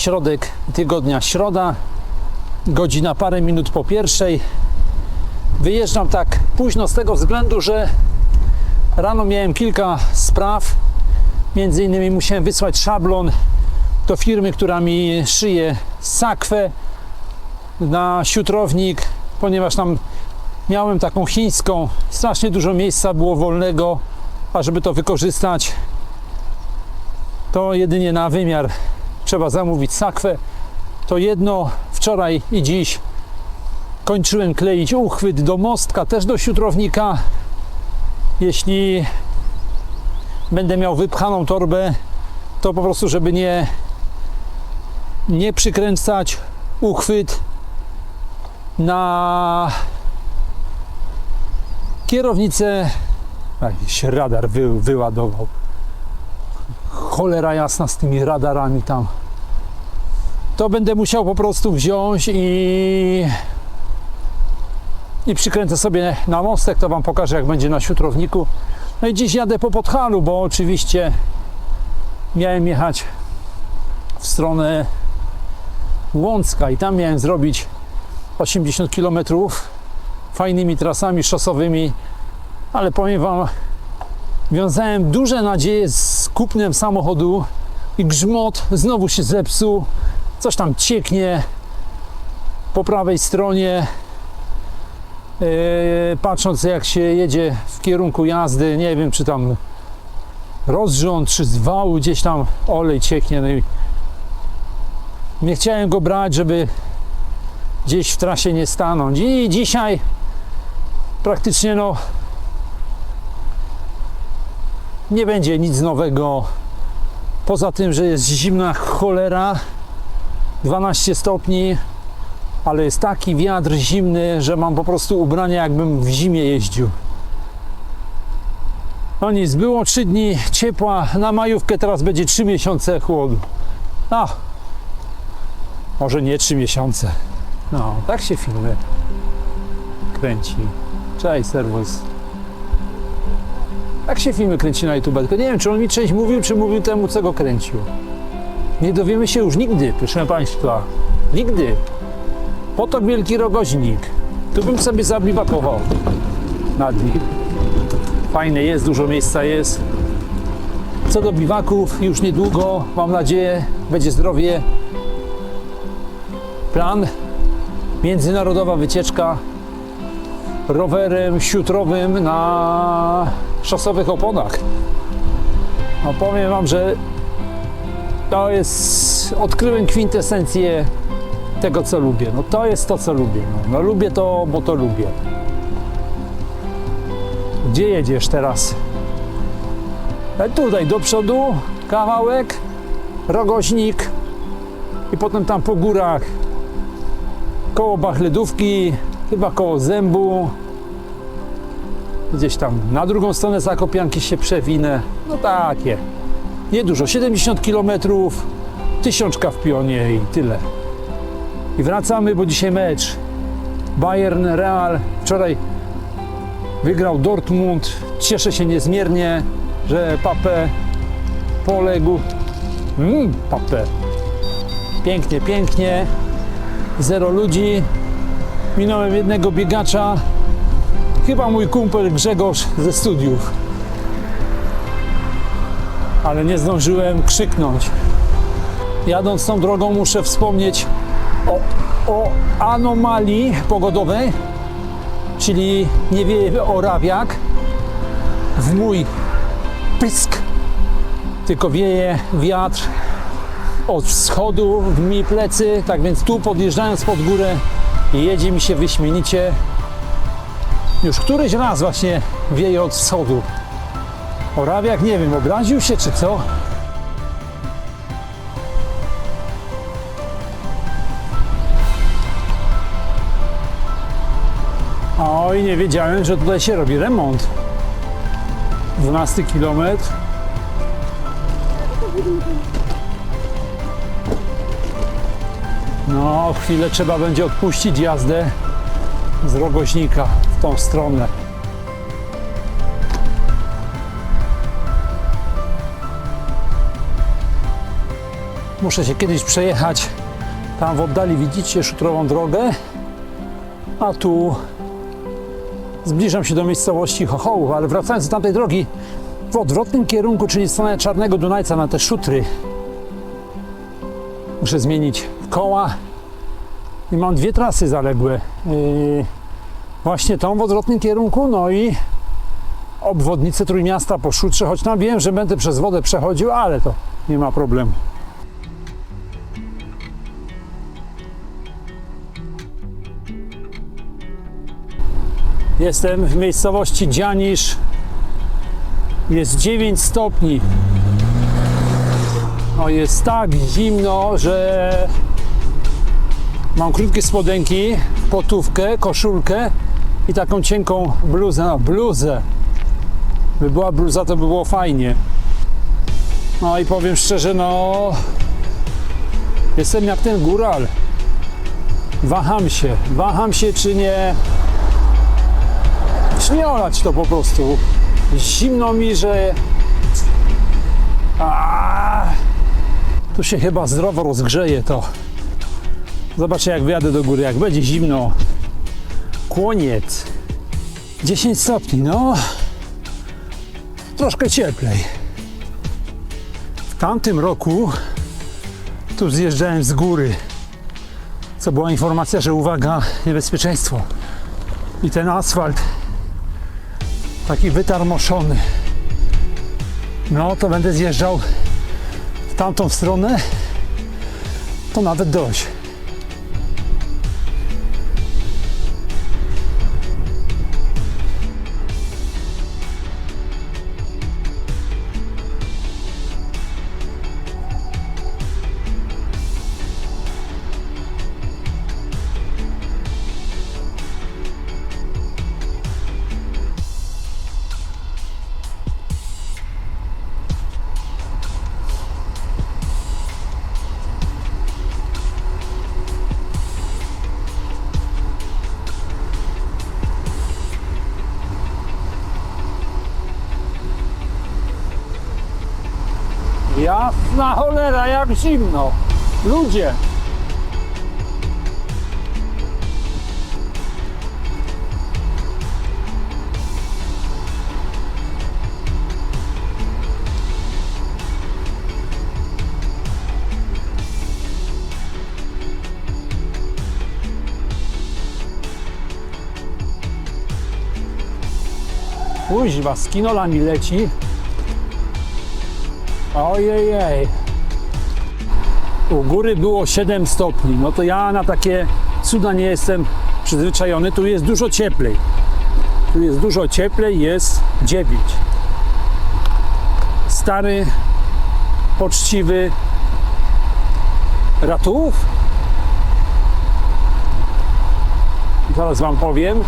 Środek tygodnia, środa, godzina parę minut po pierwszej. Wyjeżdżam tak późno z tego względu, że rano miałem kilka spraw. Między innymi musiałem wysłać szablon do firmy, która mi szyje sakwę na siutrownik, ponieważ tam miałem taką chińską, strasznie dużo miejsca było wolnego, a żeby to wykorzystać, to jedynie na wymiar trzeba zamówić sakwę. To jedno wczoraj i dziś kończyłem kleić uchwyt do mostka, też do siutrownika. Jeśli będę miał wypchaną torbę, to po prostu, żeby nie, nie przykręcać uchwyt na kierownicę. Jakiś radar wy, wyładował. Cholera jasna z tymi radarami tam. To będę musiał po prostu wziąć i i przykręcę sobie na mostek, to Wam pokażę jak będzie na siutrowniku. No i dziś jadę po Podhalu, bo oczywiście miałem jechać w stronę Łącka i tam miałem zrobić 80 km fajnymi trasami szosowymi, ale powiem Wam, wiązałem duże nadzieje z kupnem samochodu i grzmot znowu się zepsuł, coś tam cieknie po prawej stronie, Yy, patrząc jak się jedzie w kierunku jazdy, nie wiem czy tam rozrząd czy z wału gdzieś tam olej cieknie. No i nie chciałem go brać, żeby gdzieś w trasie nie stanąć. I dzisiaj praktycznie no nie będzie nic nowego. Poza tym, że jest zimna cholera, 12 stopni, ale jest taki wiatr zimny, że mam po prostu ubrania jakbym w zimie jeździł. No nic, było 3 dni ciepła na majówkę, teraz będzie 3 miesiące chłodu. A, może nie 3 miesiące. No, tak się filmy kręci. Cześć, serwus. Tak się filmy kręci na YouTube, tylko nie wiem, czy on mi cześć mówił, czy mówił temu, co go kręcił. Nie dowiemy się już nigdy, proszę Państwa. Nigdy. Potok Wielki Rogoźnik. Tu bym sobie zabiwakował nad nim. Fajne jest, dużo miejsca jest. Co do biwaków, już niedługo, mam nadzieję, będzie zdrowie. Plan, międzynarodowa wycieczka rowerem siutrowym na szosowych oponach. No powiem Wam, że to jest, odkryłem kwintesencję tego, co lubię. No to jest to, co lubię. No, no lubię to, bo to lubię. Gdzie jedziesz teraz? E, tutaj do przodu, kawałek, rogoźnik i potem tam po górach koło Bachledówki, chyba koło Zębu. Gdzieś tam na drugą stronę Zakopianki się przewinę. No takie. Niedużo, 70 km, tysiączka w pionie i tyle. I wracamy, bo dzisiaj mecz. Bayern Real. Wczoraj wygrał Dortmund. Cieszę się niezmiernie, że Pape poległ. Mm, Pape. Pięknie, pięknie. Zero ludzi. Minąłem jednego biegacza. Chyba mój kumpel Grzegorz ze studiów. Ale nie zdążyłem krzyknąć. Jadąc tą drogą muszę wspomnieć o, o anomalii pogodowej, czyli nie wieje orawiak w mój pysk, tylko wieje wiatr od wschodu w mi plecy, tak więc tu podjeżdżając pod górę jedzie mi się wyśmienicie. Już któryś raz właśnie wieje od wschodu. Orawiak, nie wiem, obraził się czy co? Oj, nie wiedziałem, że tutaj się robi remont. 12 kilometr. No, chwilę trzeba będzie odpuścić jazdę z rogoźnika w tą stronę. Muszę się kiedyś przejechać. Tam w oddali widzicie szutrową drogę, a tu zbliżam się do miejscowości Chochołów, ale wracając do tamtej drogi, w odwrotnym kierunku, czyli w stronę Czarnego Dunajca na te szutry, muszę zmienić koła i mam dwie trasy zaległe. Yy, właśnie tą w odwrotnym kierunku, no i obwodnicę Trójmiasta po szutrze, choć tam wiem, że będę przez wodę przechodził, ale to nie ma problemu. Jestem w miejscowości Dzianisz. Jest 9 stopni. No jest tak zimno, że mam krótkie spodenki, potówkę, koszulkę i taką cienką bluzę. No, bluzę. By była bluza, to by było fajnie. No i powiem szczerze, no jestem jak ten góral. Waham się, waham się czy nie nie olać to po prostu. Zimno mi, że A, tu się chyba zdrowo rozgrzeje to. Zobaczę jak wyjadę do góry, jak będzie zimno. Kłoniec. 10 stopni, no. Troszkę cieplej. W tamtym roku tu zjeżdżałem z góry. Co była informacja, że uwaga, niebezpieczeństwo. I ten asfalt taki wytarmoszony. No to będę zjeżdżał w tamtą stronę, to nawet dość. Jasna cholera, jak zimno. Ludzie. Kuźwa, z kinolami leci. Ojejej. U góry było 7 stopni. No to ja na takie cuda nie jestem przyzwyczajony. Tu jest dużo cieplej. Tu jest dużo cieplej, jest 9. Stary, poczciwy ratów. Zaraz wam powiem.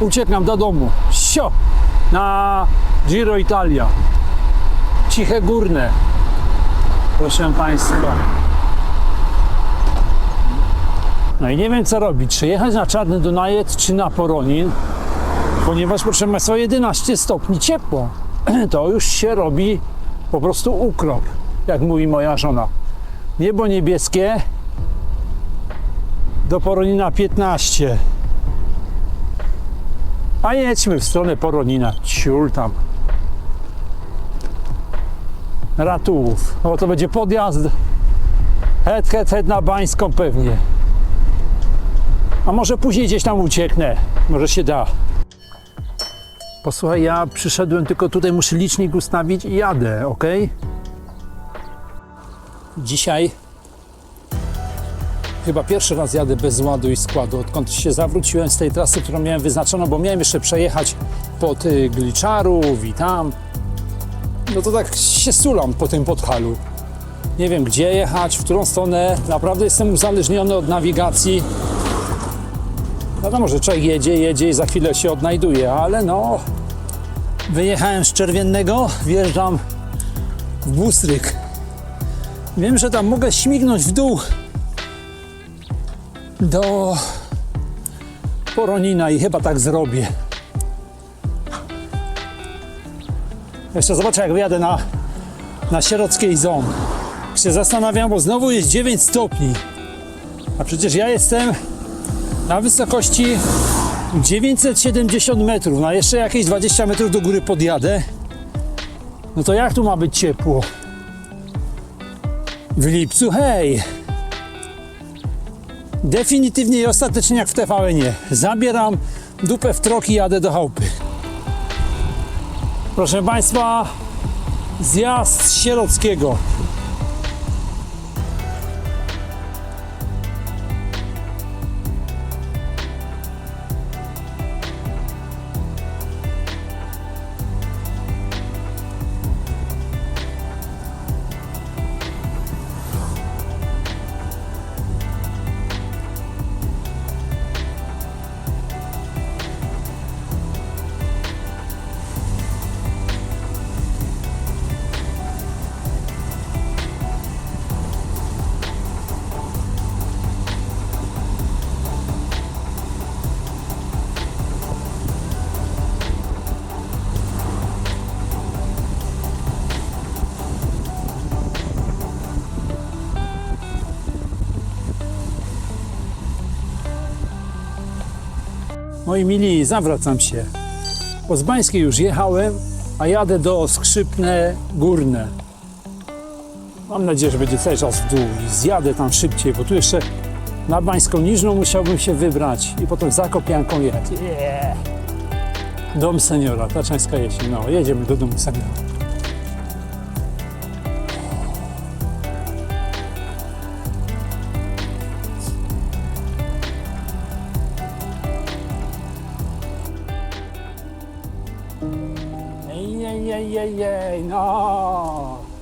Uciekam do domu. Sio! Na Giro Italia ciche górne. Proszę Państwa. No i nie wiem co robić, czy jechać na Czarny Dunajec, czy na Poronin, ponieważ proszę Państwa 11 stopni ciepło. To już się robi po prostu ukrop, jak mówi moja żona. Niebo niebieskie, do Poronina 15. A jedźmy w stronę Poronina, ciul tam. Ratów. No to będzie podjazd. Het, het, het na Bańską pewnie. A może później gdzieś tam ucieknę. Może się da. Posłuchaj, ja przyszedłem tylko tutaj, muszę licznik ustawić i jadę, ok? Dzisiaj chyba pierwszy raz jadę bez ładu i składu, odkąd się zawróciłem z tej trasy, którą miałem wyznaczoną, bo miałem jeszcze przejechać pod y, Gliczarów i tam, no to tak się sulam po tym podhalu. Nie wiem gdzie jechać, w którą stronę. Naprawdę jestem uzależniony od nawigacji. Wiadomo, że człowiek jedzie, jedzie i za chwilę się odnajduje, ale no... Wyjechałem z Czerwiennego, wjeżdżam w Bustryk. Wiem, że tam mogę śmignąć w dół do Poronina i chyba tak zrobię. Jeszcze zobaczę, jak wyjadę na, na sierockiej zon. się zastanawiam, bo znowu jest 9 stopni. A przecież ja jestem na wysokości 970 metrów. Na jeszcze jakieś 20 metrów do góry podjadę. No to jak tu ma być ciepło? W lipcu, hej! Definitywnie i ostatecznie jak w TVN-ie. Zabieram dupę w troki i jadę do chałupy. Proszę Państwa, zjazd Sierockiego. Moi mili, zawracam się. Po Zbańskiej już jechałem, a jadę do Skrzypne Górne. Mam nadzieję, że będzie cały czas w dół i zjadę tam szybciej, bo tu jeszcze na Bańską Niżną musiałbym się wybrać i potem za Kopianką jechać. Yeah. Dom seniora, Taczańska jesień. No, jedziemy do domu seniora. Hey, hey, hey, hey, hey! no.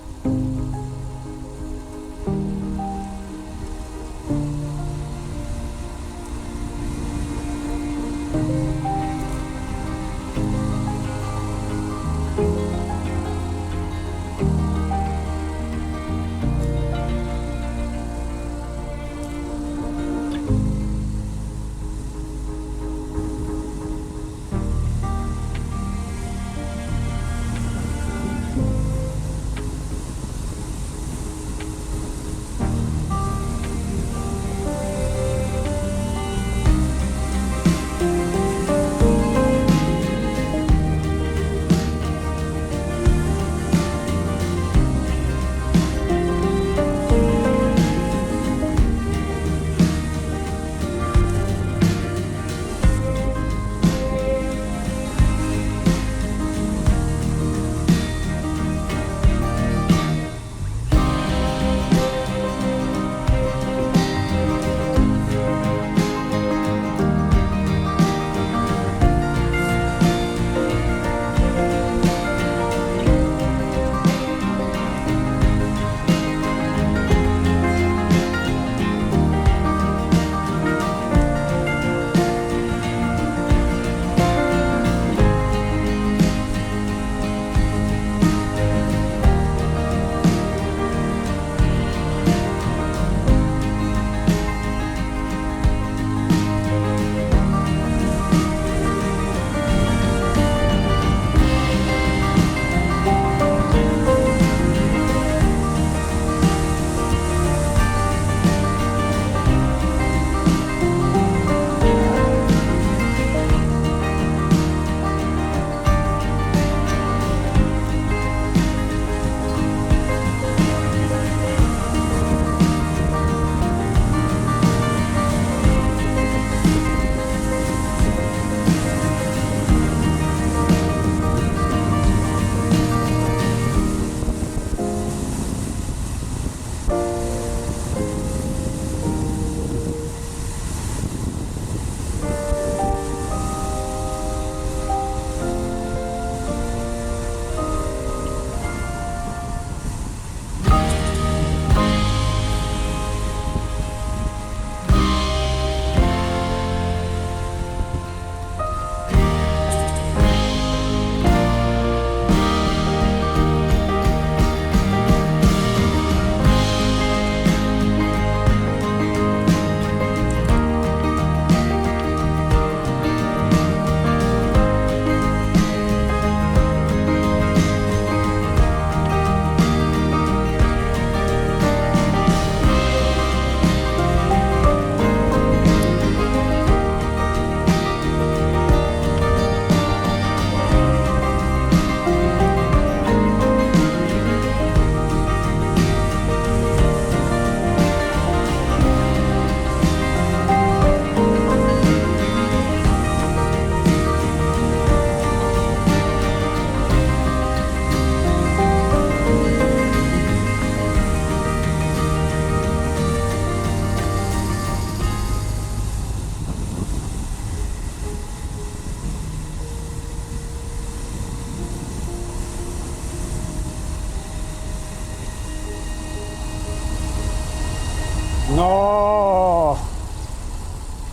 No,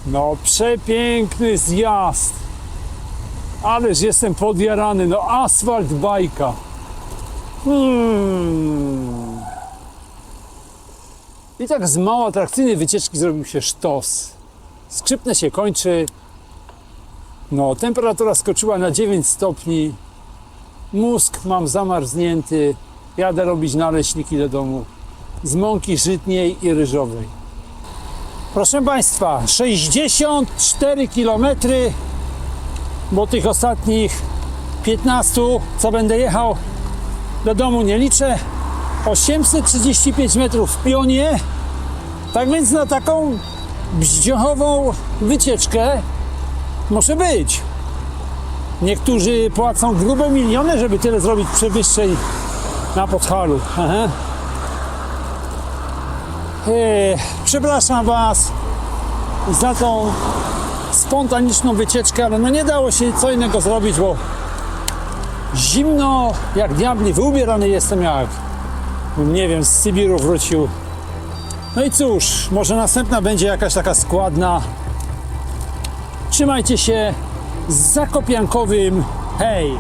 no przepiękny zjazd. Ależ jestem podjarany, no asfalt bajka. Hmm. I tak z mało atrakcyjnej wycieczki zrobił się sztos. Skrzypne się kończy. No, temperatura skoczyła na 9 stopni. Mózg mam zamarznięty. Jadę robić naleśniki do domu z mąki żytniej i ryżowej. Proszę Państwa, 64 km, bo tych ostatnich 15, co będę jechał do domu nie liczę. 835 metrów w pionie. Tak więc na taką bździochową wycieczkę może być. Niektórzy płacą grube miliony, żeby tyle zrobić przewyższej na Podhalu. Aha. Eee, przepraszam Was za tą spontaniczną wycieczkę, ale no nie dało się co innego zrobić, bo zimno jak diabli, wyubierany jestem jak nie wiem, z Sybiru wrócił. No i cóż, może następna będzie jakaś taka składna. Trzymajcie się z zakopiankowym hej!